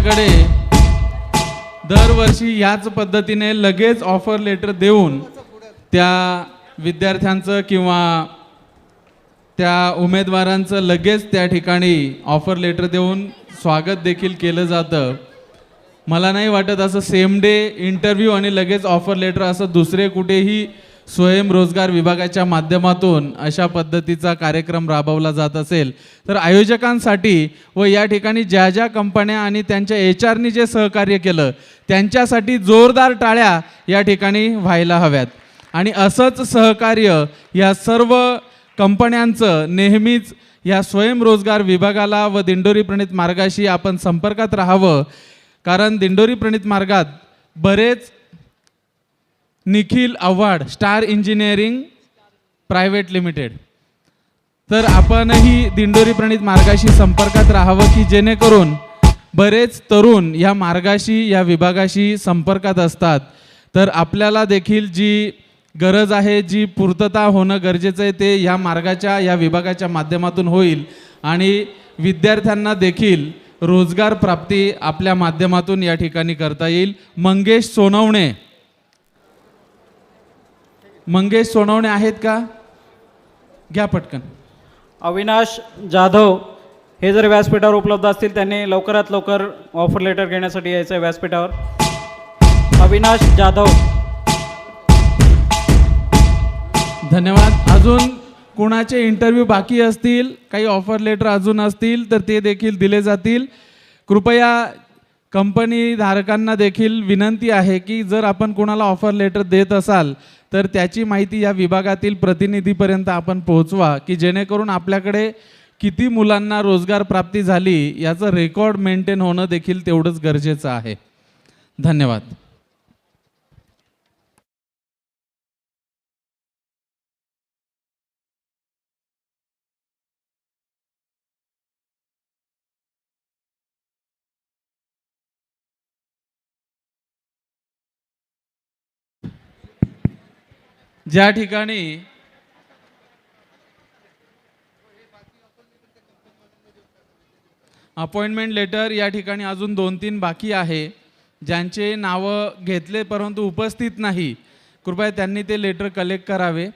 आमच्याकडे दरवर्षी याच पद्धतीने लगेच ऑफर लेटर देऊन त्या विद्यार्थ्यांचं किंवा त्या उमेदवारांचं लगेच त्या ठिकाणी ऑफर लेटर देऊन स्वागत देखील केलं जातं. मला नाही वाटत असं सेम डे इंटरव्ह्यू आणि लगेच ऑफर लेटर असं दुसरे कुठेही स्वयंरोजगार विभागाच्या माध्यमातून अशा पद्धतीचा कार्यक्रम राबवला जात असेल तर आयोजकांसाठी व या ठिकाणी ज्या ज्या कंपन्या आणि त्यांच्या एच आरनी जे सहकार्य केलं त्यांच्यासाठी जोरदार टाळ्या या ठिकाणी व्हायला हव्यात. आणि असंच सहकार्य या सर्व कंपन्यांचं नेहमीच या स्वयंरोजगार विभागाला व दिंडोरी प्रणित मार्गाशी आपण संपर्कात राहावं कारण दिंडोरी प्रणित मार्गात बरेच Nikhil Awhad Star Engineering Private Limited. तर आपणही दिंडोरी प्रणित मार्गाशी संपर्कात राहावं की जेणेकरून बरेच तरुण या मार्गाशी या विभागाशी संपर्कात असतात. तर आपल्याला देखील जी गरज आहे जी पूर्तता होणं गरजेचं आहे ते या मार्गाच्या या विभागाच्या माध्यमातून होईल. आणि विद्यार्थ्यांना देखील रोजगार प्राप्ती आपल्या माध्यमातून या ठिकाणी करता येईल. मंगेश सोनवणे मंगेश सोनवणे आहेत का? घ्या पटकन. अविनाश जाधव हे जर व्यासपीठावर उपलब्ध असतील त्यांनी लवकरात लवकर ऑफर लेटर घेण्यासाठी यायचं आहे व्यासपीठावर. अविनाश जाधव. धन्यवाद. अजून कुणाचे इंटरव्ह्यू बाकी असतील? काही ऑफर लेटर अजून असतील तर ते देखील दिले जातील. कृपया कंपनी धारकांना देखील विनंती आहे की जर आपण कुणाला ऑफर लेटर देत असाल तर त्याची माहिती या विभागातील प्रतिनिधीपर्यंत आपण पोहोचवा की जेणेकरून आपल्याकडे किती मुलांना रोजगार प्राप्ती झाली याचं रेकॉर्ड मेंटेन होणं देखील तेवढंच गरजेचं आहे. धन्यवाद. ज्या ठिकाणी अपॉइंटमेंट लेटर या ठिकाणी अजून दोन तीन बाकी आहे ज्यांचे नावं घेतले परंतु उपस्थित नाही कृपया त्यांनी ते लेटर कलेक्ट करावे.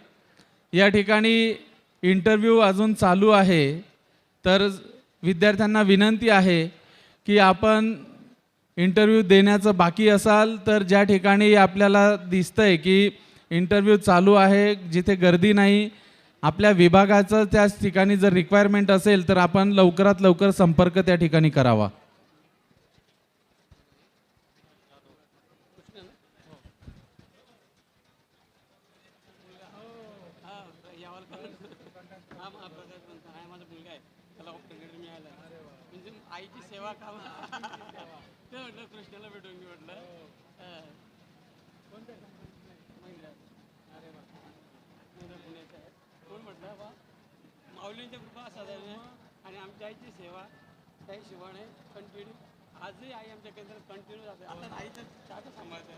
या ठिकाणी इंटरव्ह्यू अजून चालू आहे तर विद्यार्थ्यांना विनंती आहे की आपण इंटरव्ह्यू देण्याचं बाकी असाल तर ज्या ठिकाणी आपल्याला दिसतंय की इंटरव्ह्यू चालू आहे जिथे गर्दी नाही आपल्या विभागाचं त्याच ठिकाणी जर रिक्वायरमेंट असेल तर आपण लवकरात लवकर संपर्क त्या ठिकाणी करावा आईची सेवा म्हटलं कृष्णाला भेटून म्हटलं कोण म्हटलं बा माऊलींच्या कृपा साधारण आणि आमच्या आईची सेवा. त्या हिशोबाने कंटिन्यू आजही आई आमच्या केंद्रात कंटिन्यू जाते. आता आईचं चाट सांभाळते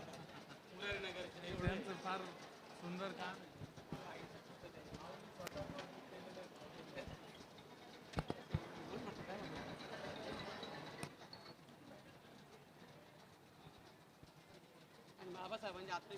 नगर फार सुंदर काम. आणि बाबासाहेबांची आता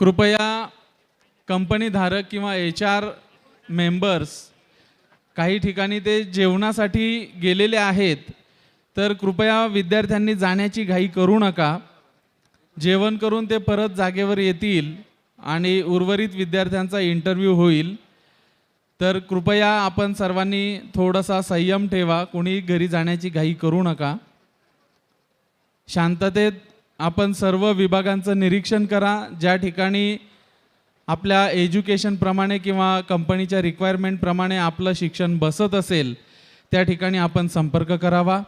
कृपया कंपनीधारक किंवा एच आर मेंबर्स काही ठिकाणी ते जेवणासाठी गेलेले आहेत तर कृपया विद्यार्थ्यांनी जाण्याची घाई करू नका. जेवण करून ते परत जागेवर येतील आणि उर्वरित विद्यार्थ्यांचा इंटरव्ह्यू होईल. तर कृपया आपण सर्वांनी थोडासा संयम ठेवा कोणी घरी जाण्याची घाई करू नका. शांततेत आपण सर्व विभागांचं निरीक्षण करा. ज्या ठिकाणी आपल्या एज्युकेशनप्रमाणे किंवा कंपनीच्या रिक्वायरमेंटप्रमाणे आपलं शिक्षण बसत असेल त्या ठिकाणी आपण संपर्क करावा.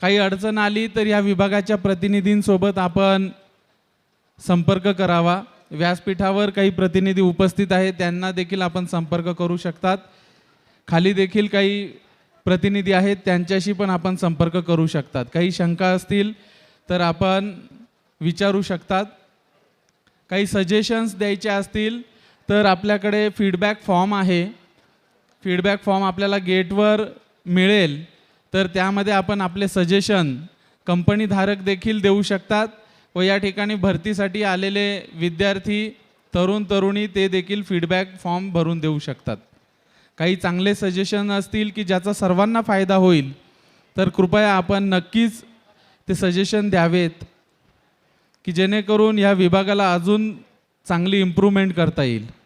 काही अडचण आली तर या विभागाच्या प्रतिनिधींसोबत आपण संपर्क करावा. व्यासपीठावर काही प्रतिनिधी उपस्थित आहेत त्यांना देखील आपण संपर्क करू शकतात. खाली देखील काही प्रतिनिधी आहेत त्यांच्याशी पण आपण संपर्क करू शकतात. काही शंका असतील तर आपण विचारू शकतात. काही सजेशन्स द्यायचे असतील तर आपल्याकडे फीडबॅक फॉर्म आहे. फीडबॅक फॉर्म आपल्याला गेटवर मिळेल. तर त्यामध्ये आपण आपले सजेशन कंपनीधारक देखील देऊ शकतात व या ठिकाणी भरतीसाठी आलेले विद्यार्थी तरुण तरुणी ते देखील फीडबॅक फॉर्म भरून देऊ शकतात. काही चांगले सजेशन असतील की ज्याचा सर्वांना फायदा होईल तर कृपया आपण नक्कीच ते सजेशन द्यावेत की जेणेकरून ह्या विभागाला अजून चांगली इम्प्रूव्हमेंट करता येईल.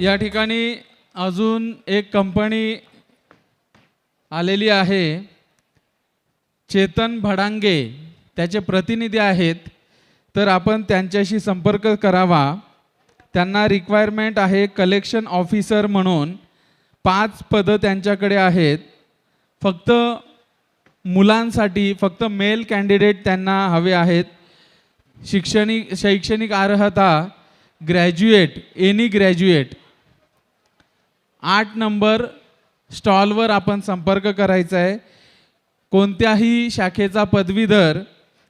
या ठिकाणी अजून एक कंपनी आलेली आहे चेतन भडांगे. त्याचे प्रतिनिधी आहेत. तर आपण त्यांच्याशी संपर्क करावा. त्यांना रिक्वायरमेंट आहे कलेक्शन ऑफिसर म्हणून. पाच पदं त्यांच्याकडे आहेत. फक्त मुलांसाठी फक्त मेल कॅन्डिडेट त्यांना हवे आहेत. शिक्षणिक शैक्षणिक अर्हता ग्रॅज्युएट एनी ग्रॅज्युएट आठ नंबर स्टॉलवर आपण संपर्क करायचा आहे. कोणत्याही शाखेचा पदवीधर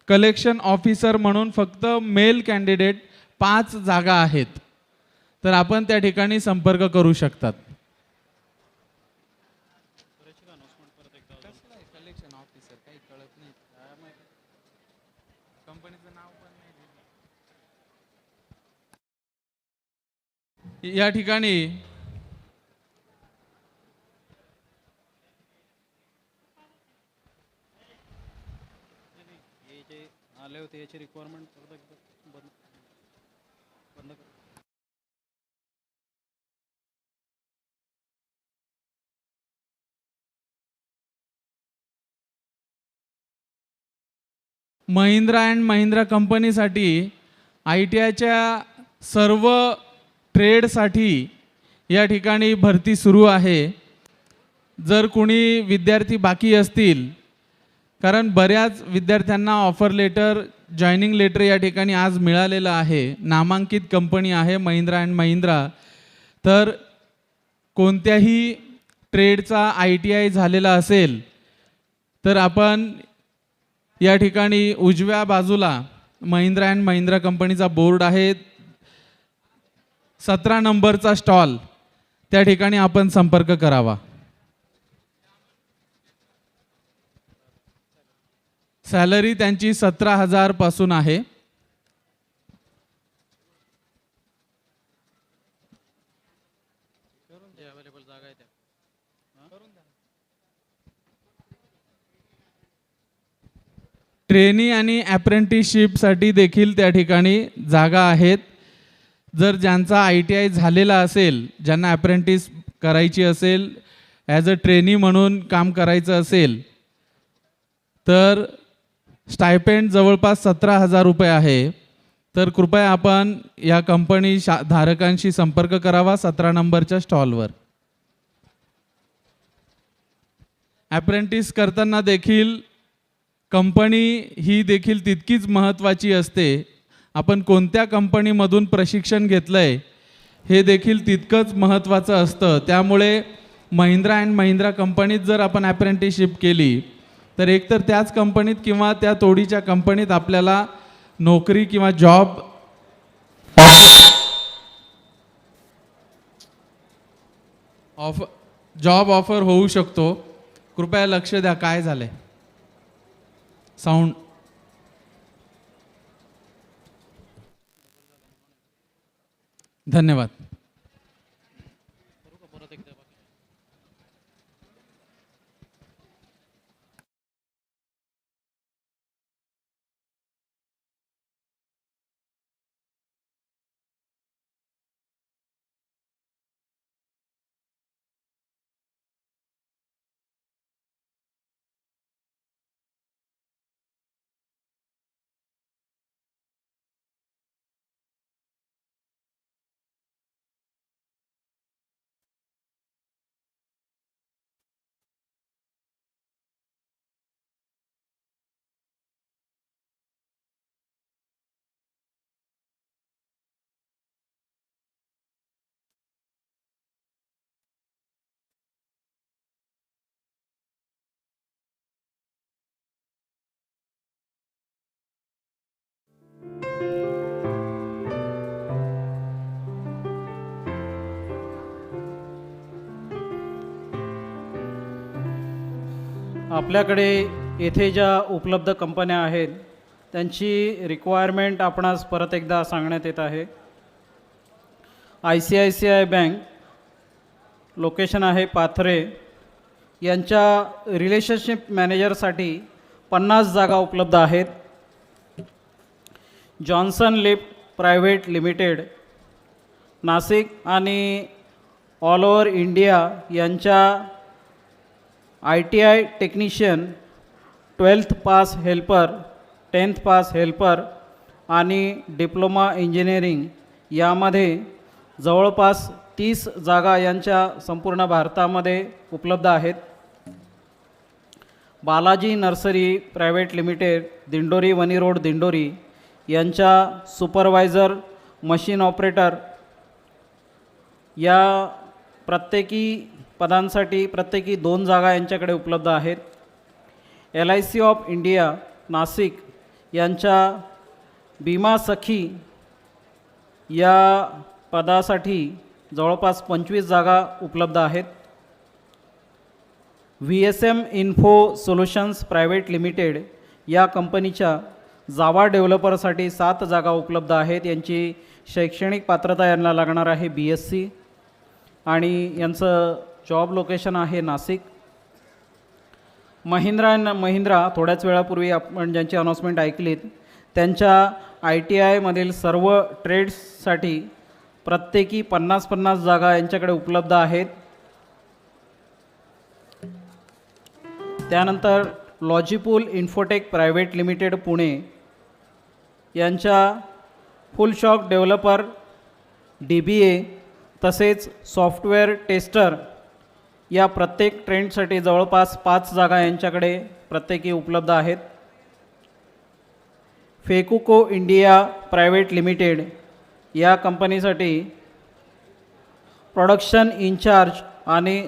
कलेक्शन ऑफिसर म्हणून फक्त मेल कॅन्डिडेट पाच जागा आहेत. तर आपण त्या ठिकाणी संपर्क करू शकतात. या ठिकाणी काही कळत नाही कंपनीचं नाव पण नाही या ठिकाणी हे जे आले होते याची रिक्वायरमेंट बंद बंद कर. महिंद्रा अँड महिंद्रा कंपनीसाठी आय टी आयच्या सर्व ट्रेडसाठी या ठिकाणी भरती सुरू आहे. जर कोणी विद्यार्थी बाकी असतील कारण बऱ्याच विद्यार्थ्यांना ऑफर लेटर जॉईनिंग लेटर या ठिकाणी आज मिळालेलं आहे. नामांकित कंपनी आहे महिंद्रा अँड महिंद्रा. तर कोणत्याही ट्रेडचा आय टी आय झालेला असेल तर आपण या ठिकाणी उजव्या बाजूला महिंद्रा अँड महिंद्रा कंपनीचा बोर्ड आहे. सतरा नंबरचा स्टॉल त्या ठिकाणी आपण संपर्क करावा. सॅलरी त्यांची सतरा हजारपासून आहे. ट्रेनी आणि ॲप्रेंटिसशिपसाठी देखील त्या ठिकाणी जागा आहेत. जर ज्यांचा आय टी आय झालेला असेल ज्यांना ॲप्रेंटिस करायची असेल ॲज अ ट्रेनी म्हणून काम करायचं असेल तर स्टायपेंड जवळपास सतरा हजार रुपये आहे. तर कृपया आपण या कंपनी शा धारकांशी संपर्क करावा सतरा नंबरच्या स्टॉलवर. ॲप्रेंटिस करताना देखील कंपनी ही देखील तितकीच महत्त्वाची असते. आपण कोणत्या कंपनीमधून प्रशिक्षण घेतलं आहे हे देखील तितकंच महत्त्वाचं असतं. त्यामुळे महिंद्रा अँड महिंद्रा कंपनीत जर आपण ॲप्रेंटिसशिप केली तर एकतर त्याच कंपनीत किंवा त्या तोडीच्या कंपनीत आपल्याला नोकरी किंवा जॉब ऑफ जॉब ऑफर होऊ शकतो. कृपया लक्ष द्या काय झालंय? साऊंड. धन्यवाद. आपल्याकडे येथे ज्या उपलब्ध कंपन्या आहेत त्यांची रिक्वायरमेंट आपणास परत एकदा सांगण्यात येत आहे. I C I C I bank location आहे पाथरे. यांच्या रिलेशनशिप मॅनेजरसाठी पन्नास जागा उपलब्ध आहेत. Johnson lip private limited Nashik आणि ऑल ओव्हर इंडिया यांच्या I T I technician twelfth pass helper tenth pass helper आणि डिप्लोमा इंजिनिअरिंग यामध्ये जवळपास तीस जागा यांच्या संपूर्ण भारतामध्ये उपलब्ध आहेत. Balaji nursery private limited Dindori Vani road Dindori यांच्या सुपरवायझर मशीन ऑपरेटर या प्रत्येकी पदांसाठी प्रत्येकी दोन जागा यांच्याकडे उपलब्ध आहेत. L I C of India Nashik यांच्या बीमा सखी या पदासाठी जवळपास पंचवीस जागा उपलब्ध आहेत. V S M Info Solutions Private Limited या कंपनीच्या जावा डेव्हलपरसाठी सात जागा उपलब्ध आहेत. यांची शैक्षणिक पात्रता यांना लागणार आहे बी एस सी आणि यांचं जॉब लोकेशन आहे नाशिक महिंद्रा अँड महिंद्रा थोड्याच वेळापूर्वी आपण ज्यांची अनाऊन्समेंट ऐकलीत त्यांच्या आय टी आयमधील सर्व ट्रेड्ससाठी प्रत्येकी पन्नास पन्नास जागा यांच्याकडे उपलब्ध आहेत. त्यानंतर Logipool Infotech Private Limited Pune यांच्या full stack developer D B A तसेच सॉफ्टवेअर टेस्टर या प्रत्येक ट्रेंडसाठी जवळपास पाच जागा यांच्याकडे प्रत्येकी उपलब्ध आहेत. फेकुको इंडिया प्रायव्हेट लिमिटेड या कंपनीसाठी प्रोडक्शन इन्चार्ज आणि